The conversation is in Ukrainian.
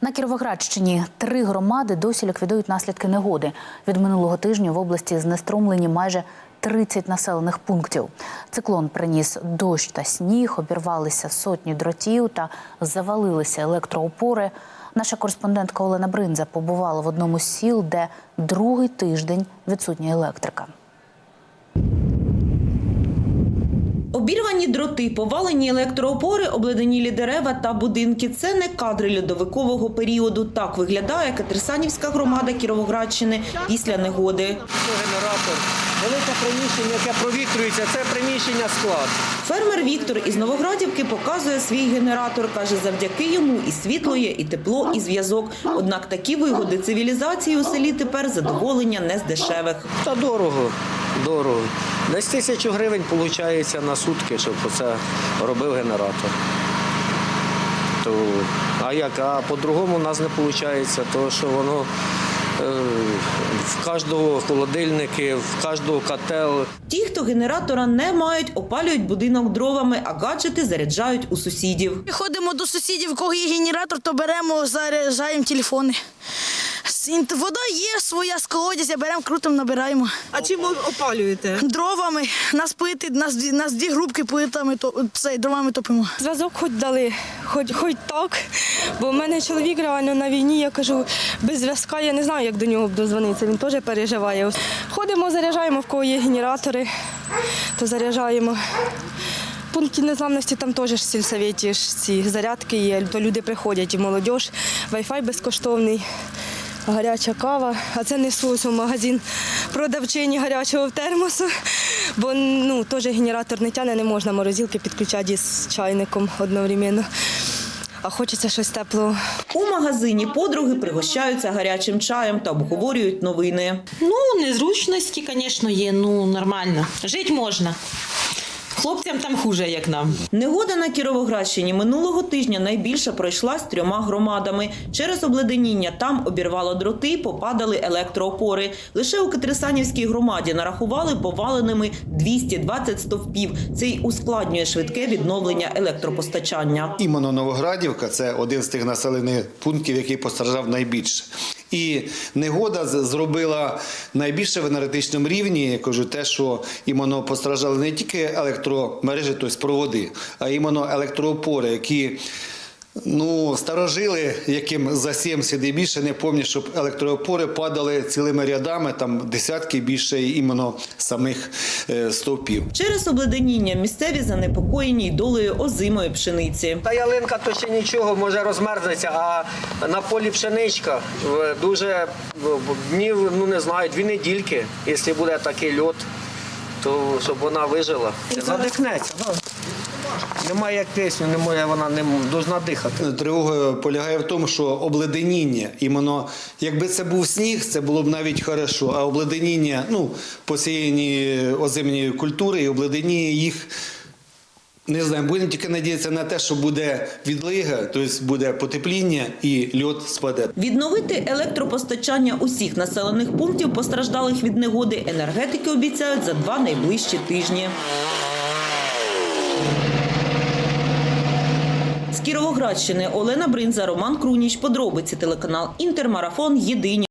На Кіровоградщині три громади досі ліквідують наслідки негоди. Від минулого тижня в області знеструмлені майже 30 населених пунктів. Циклон приніс дощ та сніг, обірвалися сотні дротів та завалилися електроопори. Наша кореспондентка Олена Бринза побувала в одному з сіл, де другий тиждень відсутня електрика. Обірвані дроти, повалені електроопори, обледенілі дерева та будинки – це не кадри льодовикового періоду. Так виглядає Катерсанівська громада Кіровоградщини після негоди. Генератор. Велике приміщення, яке провітрюється, це приміщення склад. Фермер Віктор із Новоградівки показує свій генератор. Каже, завдяки йому і світло є, і тепло, і зв'язок. Однак такі вигоди цивілізації у селі тепер задоволення не з дешевих. Та дорого, дорого. Десь тисячу гривень виходить на сутки, щоб це робив генератор. То, а як? А по-другому у нас не виходить, то що воно е, в кожного холодильники, в кожного котел. Ті, хто генератора не мають, опалюють будинок дровами, а гаджети заряджають у сусідів. Ходимо до сусідів, кого є генератор, то беремо, заряджаємо телефони. Вода є своя з колодязя, беремо, крутимо, набираємо. А чим ви опалюєте? Дровами, нас плити, нас, нас дві групки плитами, то, це, дровами топимо. Зв'язок хоч дали, хоч, хоч так. Бо в мене чоловік реально на війні, я кажу, без зв'язка я не знаю, як до нього дозвонитися. Він теж переживає. Ходимо, заряджаємо, в кого є генератори, то заряджаємо. В Пункті незламності там теж ж в сільсоветі ж ці зарядки є, то люди приходять і молодь, Wi-Fi безкоштовний, гаряча кава. А це ось у магазин продавчині гарячого в термосу, бо ну, теж генератор не тягне, не можна морозилки підключати з чайником одновременно. А хочеться щось теплого. У магазині подруги пригощаються гарячим чаєм та обговорюють новини. Ну, незручності, звісно, є, ну нормально. Жити можна. Хлопцям там хуже, як нам. Негода на Кіровоградщині минулого тижня найбільше пройшла з трьома громадами. Через обледеніння там обірвало дроти, попадали електроопори. Лише у Катерсанівській громаді нарахували поваленими 220 стовпів. Це й ускладнює швидке відновлення електропостачання. Іменно Новоградівка це один з тих населених пунктів, який постраждав найбільше. І негода зробила найбільше в енергетичному рівні. Я кажу, те, що іменно постраждали не тільки електромережі, тобто проводи, а іменно електроопори, які. Ну, старожили, яким за 70 і більше, не пам'ятаю, щоб електроопори падали цілими рядами, там десятки більше іменно самих е, стовпів. Через обледеніння місцеві занепокоєні й долею озимої пшениці. Та ялинка то ще нічого, може розмерзнеться, а на полі пшеничка в- дуже днів, ну не знаю, дві недільки, якщо буде такий льот, то щоб вона вижила. Задихнеться. ну. Немає як пісню, немає, вона не повинна дихати. Тривога полягає в тому, що обледеніння, іменно, якби це був сніг, це було б навіть хорошо, а обледеніння, ну, посіяні озимні культури і обледеніння їх. Не знаю, будемо тільки надіятися на те, що буде відлига, тобто буде потепління і льот спаде. Відновити електропостачання усіх населених пунктів, постраждалих від негоди, енергетики обіцяють за два найближчі тижні. З Кіровоградщини Олена Бринза, Роман Круніч. Подробиці телеканал Інтермарафон. Єдині.